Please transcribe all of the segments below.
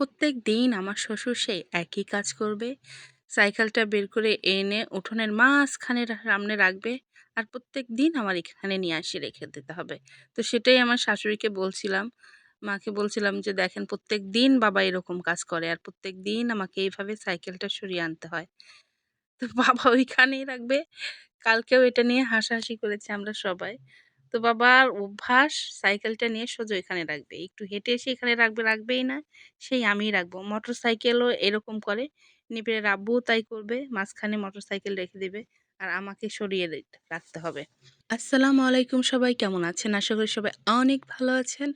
প্রত্যেক দিন আমার শ্বশুর সেই একই কাজ করবে। সাইকেলটা বের করে এনে উঠোনের মাঝখানে সামনে রাখবে আর প্রত্যেক দিন আমার এখানে নিয়ে আসি রেখে দিতে হবে। তো সেটাই আমার শাশুড়িকে বলছিলাম। মাকে বলছিলাম যে, দেখেন, প্রত্যেক দিন বাবা এরকম কাজ করে আর প্রত্যেক দিন আমাকে এইভাবে সাইকেলটা সরিয়ে আনতে হয়। তো বাবা ওইখানেই রাখবে। কালকেও এটা নিয়ে হাসাহাসি করেছি আমরা সবাই। তো বাবার অভ্যাস সাইকেলটা নিয়ে সোজা এখানে রাখবে। একটু হেঁটে এসে এখানে রাখবে, রাখবেই না, সেই আমিই রাখব। মোটর সাইকেলও এরকম করে। নিবিড়ের আব্বুও তাই করবে, মাঝখানে মোটর সাইকেল রেখে দেবে। আর আমাকে সরিয়ে রাখতে হবে। আসসালামু আলাইকুম সবাই, কেমন আছেন? আশা করি সবাই অনেক ভালো আছেন।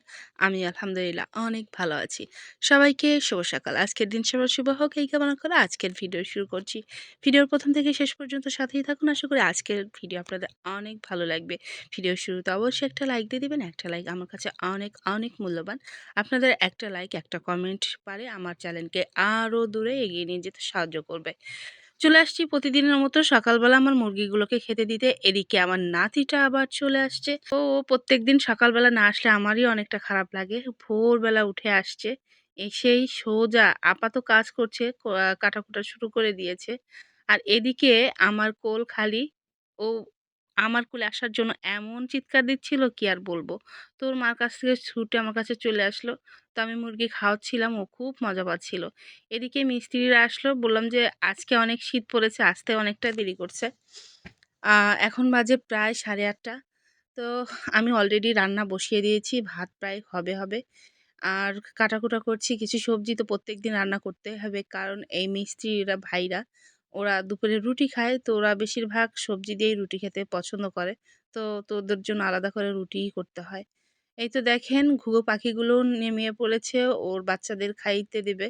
আমি আলহামদুলিল্লাহ অনেক ভালো আছি। সবাইকে শুভ সকাল। আজকের দিন সবার শুভ হোক, এই কামনা করে আজকের ভিডিও শুরু করছি। ভিডিওর প্রথম থেকে শেষ পর্যন্ত সাথেই থাকুন। আশা করি আজকের ভিডিও আপনাদের অনেক ভালো লাগবে। ভিডিও শুরুতে অবশ্যই একটা লাইক দিয়ে দিবেন, একটা লাইক আমার কাছে অনেক অনেক মূল্যবান। আপনাদের একটা লাইক, একটা কমেন্ট পারে আমার চ্যানেলকে আরও দূরে এগিয়ে নিয়ে যেতে সাহায্য করবে। চলে আসছি প্রতিদিনের মতো। সকালবেলা আমার মুরগিগুলোকে খেতে দিতে। এদিকে আমার নাতিটা আবার চলে আসছে। ও প্রত্যেক দিন সকালবেলা না আসলে আমারই অনেকটা খারাপ লাগে। ভোরবেলা উঠে আসছে। সেই সোজা আপাত কাজ করছে কাটাকুটা শুরু করে দিয়েছে। আর এদিকে আমার কোল খালি। ও আমার কোলে আসার জন্য এমন চিৎকার দিচ্ছিল কি আর বলব? তোর মার কাছ থেকে ছুটে আমার কাছে চলে আসলো। তো আমি মুরগি খাওয়াচ্ছিলাম, ও খুব মজা পাচ্ছিল। এদিকে মিস্ত্রিরা আসলো, বললাম যে, আজকে অনেক শীত পড়েছে, আসতে অনেকটা দেরি করছে। এখন বাজে প্রায় সাড়ে আটটা। তো আমি অলরেডি রান্না বসিয়ে দিয়েছি, ভাত প্রায় হবে হবে। আর কাটাকুটা করছি, কিছু সবজি তো প্রত্যেক দিন রান্না করতে হবে, কারণ এই মিস্ত্রিরা, ভাইরা ওরা দুপুরে রুটি খায়, তো ওরা বেশিরভাগ সবজি দিয়েই রুটি খেতে পছন্দ করে। তো তোদের জন্য আলাদা করে রুটিই করতে হয়। এই তো দেখেন ঘুঘো পাখিগুলো নেমে পড়েছে, ওর বাচ্চাদের খাইতে দেবে।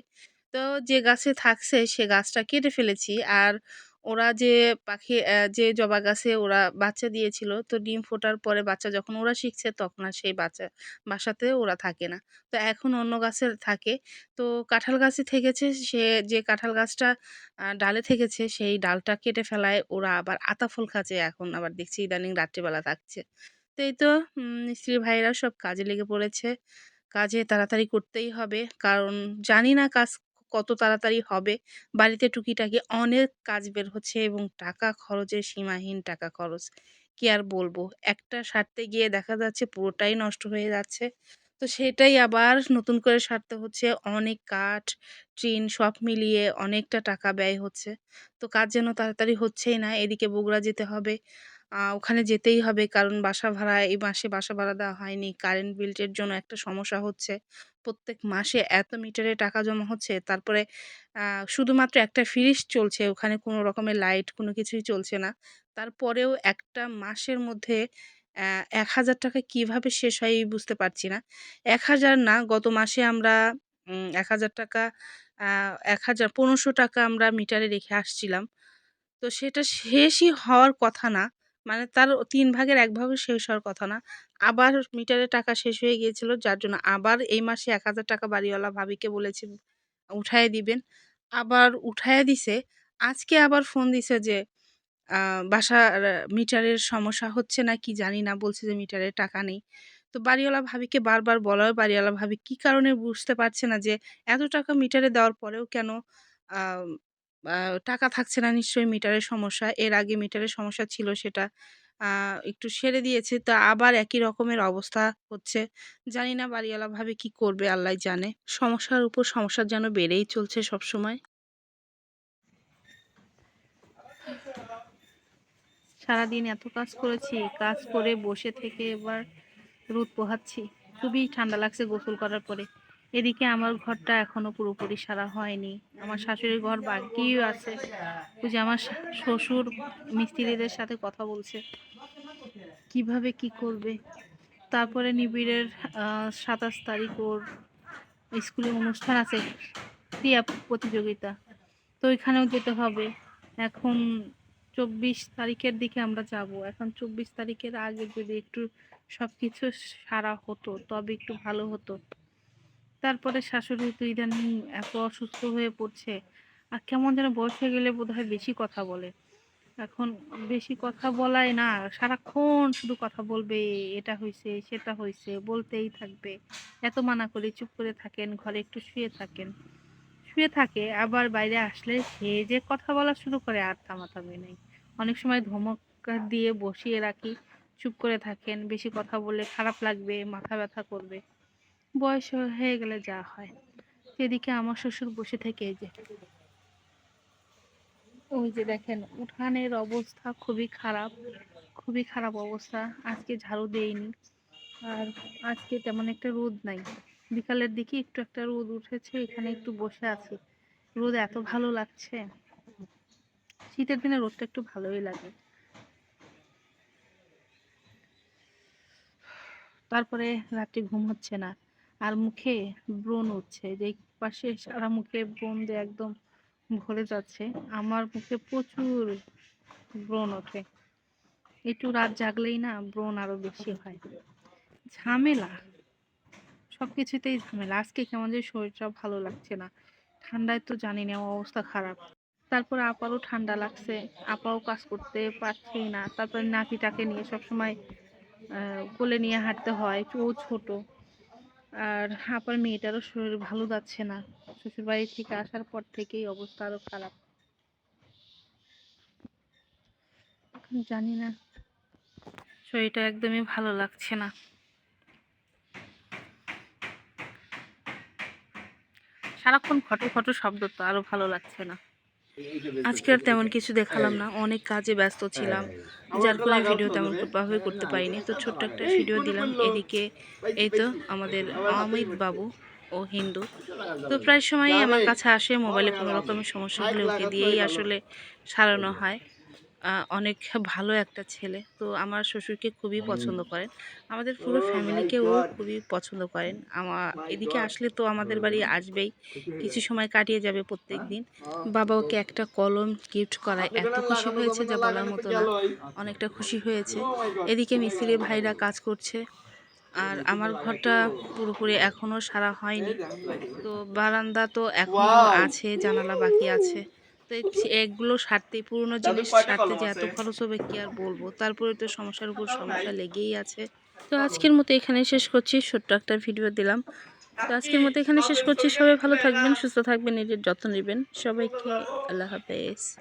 তো যে গাছে থাকছে সে গাছটা কেটে ফেলেছি, আর ওরা যে পাখি যে জবা গাছে ওরা বাচ্চা দিয়েছিল, তো ডিম ফোটার পরে বাচ্চা যখন ওরা শিখছে তখন আর সেই বাচ্চা বাসাতে ওরা থাকে না। তো এখন অন্য গাছে থাকে। তো কাঁঠাল গাছে থেকেছে, সে যে কাঁঠাল গাছটা ডালে থেকেছে, সেই ডালটা কেটে ফেলায়, ওরা আবার আতা ফল খাচ্ছে। এখন আবার দেখছি ইদানিং রাত্রিবেলা থাকছে। তো এই তো স্ত্রী ভাইয়েরা সব কাজে লেগে পড়েছে। কাজে তাড়াতাড়ি করতেই হবে, কারণ জানি না কাজ কত তাড়াতাড়ি হবে। বাড়িতে টুকিটাকি অনেক কাজ বের হচ্ছে এবং টাকা খরচের সীমাহীন টাকা খরচ। কি আর বলব? একটা সারতে গিয়ে দেখা যাচ্ছে পুরোটাই নষ্ট হয়ে যাচ্ছে। তো সেটাই আবার নতুন করে সারতে হচ্ছে অনেক কাঠ, টিন সব মিলিয়ে অনেকটা টাকা ব্যয় হচ্ছে। তো কাজ যেন তাড়াতাড়ি হচ্ছেই না, এদিকে বগুড়া যেতে হবে ওখানে যেতেই হবে কারণ বাসা ভাড়া এই মাসে বাসা ভাড়া দেওয়া হয়নি। কারেন্ট বিলের জন্য একটা সমস্যা হচ্ছে। প্রত্যেক মাসে এত মিটারে টাকা জমা হচ্ছে, তারপরে শুধুমাত্র একটা ফ্রিজ চলছে, ওখানে কোনো রকমের লাইট কোনো কিছুই চলছে না। তারপরেও একটা মাসের মধ্যে এক হাজার টাকা কীভাবে শেষ হয় বুঝতে পারছি না। এক হাজার না, গত মাসে আমরা এক হাজার টাকা এক হাজার পনেরোশো টাকা আমরা মিটারে রেখে আসছিলাম। তো সেটা শেষই হওয়ার কথা না। মানে তার তিন ভাগের এক ভাগও শেষ হওয়ার কথা না। আবার মিটারে টাকা শেষ হয়ে গিয়েছিল যার জন্য আবার এই মাসে ৳১,০০০ বাড়িওয়ালা ভাবিকে বলেছি উঠায় দিবেন। আবার উঠায় দিছে। আজকে আবার ফোন দিছে যে বাসার মিটারের সমস্যা হচ্ছে না কি জানি না। বলছে যে মিটারে টাকা নেই। তো বাড়িওয়ালা ভাবিকে বারবার বলাও বাড়িওয়ালা ভাবি কি কারণে বুঝতে পারছে না যে এত টাকা মিটারে দেওয়ার পরেও কেন টাকা থাকছে না নিশ্চয়ই মিটারের সমস্যা। এর আগে মিটারের সমস্যা ছিল সেটা একটু সেরে দিয়েছে। তো আবার একই রকমের অবস্থা হচ্ছে। জানি না বাড়িওয়ালা ভাবে কি করবে আল্লাহই জানে। সমস্যার উপর সমস্যা যেন বেড়েই চলছে সব সময় সারাদিন এত কাজ করেছি, কাজ করে বসে থেকে এবার রোদ পোহাচ্ছি। খুবই ঠান্ডা লাগছে গোসল করার পরে। এদিকে আমার ঘরটা এখনও পুরোপুরি সারা হয়নি। আমার শাশুড়ির ঘর বাকিও আছে। যে আমার শ্বশুর মিস্ত্রিদের সাথে কথা বলছে। কীভাবে কি করবে? তারপরে নিবিড়ের সাতাশ তারিখ ওর স্কুলে অনুষ্ঠান আছে, ক্রিয়া প্রতিযোগিতা। তো ওইখানেও যেতে হবে। এখন ২৪ তারিখের দিকে আমরা যাব। এখন ২৪ তারিখের আগে যদি একটু সব কিছু সারা হতো তবে একটু ভালো হতো। তারপরে শাশুড়ি তো ইদানিং এত অসুস্থ হয়ে পড়ছে। আর কেমন যেন বয়স হয়ে গেলে বোধ হয় বেশি কথা বলে। এখন বেশি কথা বলাই না, সারাক্ষণ শুধু কথা বলবে, এটা হয়েছে সেটা হয়েছে বলতেই থাকবে এত মানা করে চুপ করে থাকেন, ঘরে একটু শুয়ে থাকেন শুয়ে থাকে, আবার বাইরে আসলে সে যে কথা বলা শুরু করে আর থামাথামি নেই অনেক সময় ধমক দিয়ে বসিয়ে রাখি, চুপ করে থাকেন, বেশি কথা বললে খারাপ লাগবে, মাথা ব্যথা করবে বয়স হয়ে গেলে যা হয়। এদিকে আমার শ্বশুর বসে থেকে এই যে। ওই যে দেখেন, উঠানের অবস্থা খুবই খারাপ খুবই খারাপ অবস্থা। আজকে ঝাড়ু দেইনি, আর আজকে তেমন একটা রোদ নাই। বিকালের দিকে একটু একটা রোদ উঠেছে, এখানে একটু বসে আছি। রোদ এত ভালো লাগছে। শীতের দিনে রোদটা একটু ভালোই লাগে। তারপরে রাত্রে ঘুম হচ্ছে না। আর মুখে ব্রণ উঠছে, যে পাশে সারা মুখে ব্রণ দিয়ে একদম ভরে যাচ্ছে, আমার মুখে প্রচুর ব্রণ ওঠে। একটু রাত জাগলেই না ব্রণ আরও বেশি হয়। ঝামেলা সব কিছুতেই ঝামেলা। আজকে কেমন যে শরীরটা ভালো লাগছে না। ঠান্ডায় তো জানি না অবস্থা খারাপ। তারপরে আপারও ঠান্ডা লাগছে, আপাও কাজ করতে পারছেই না। তারপরে নাতিটাকে নিয়ে সবসময় কোলে নিয়ে হাঁটতে হয় ও ছোট। আর আপার মেয়েটারও শরীর ভালো যাচ্ছে না। শ্বশুর বাড়ি থেকে আসার পর থেকেই অবস্থা আরও খারাপ। জানি না, শরীরটা একদমই ভালো লাগছে না। সারাক্ষণ ফটো ফটো শব্দ তো আরও ভালো লাগছে না। আজকে আর তেমন কিছু দেখালাম না। অনেক কাজে ব্যস্ত ছিলাম। যার ফলে ভিডিও তেমন ভাবে করতে পারিনি। তো ছোট্ট একটা ভিডিও দিলাম। এদিকে এই তো আমাদের অমিত বাবু ও হিন্দু। তো প্রায় সময়ই আমার কাছে আসে মোবাইলে কোনো রকমের সমস্যাগুলো ওকে দিয়েই আসলে সারানো হয়। অনেক ভালো একটা ছেলে। তো আমার শ্বশুরকে খুবই পছন্দ করেন। আমাদের পুরো ফ্যামিলিকেও খুবই পছন্দ করেন। আমার এদিকে আসলে তো আমাদের বাড়ি আসবেই। কিছু সময় কাটিয়ে যাবে প্রত্যেক দিন বাবা ওকে একটা কলম গিফট করায়। এত খুশি হয়েছে যা বলার মতো না। অনেকটা খুশি হয়েছে। এদিকে মিস্ত্রি ভাইরা কাজ করছে। আর আমার ঘরটা পুরোপুরি এখনও সারা হয়নি। তো বারান্দা তো এখনও আছে জানালা বাকি আছে। এই- এগুলো সারতে পুরনো জিনিস সারতে যে এত খরচ হবে কি আর বলব? তারপরে তো সমস্যার উপর সমস্যা লেগেই আছে। তো আজকের মতো এখানে শেষ করছি। ছোট্ট একটা ভিডিও দিলাম। তো আজকের মতো এখানে শেষ করছি। সবাই ভালো থাকবেন সুস্থ থাকবেন নিজের যত্ন নেবেন। সবাইকে আল্লাহ হাফেজ।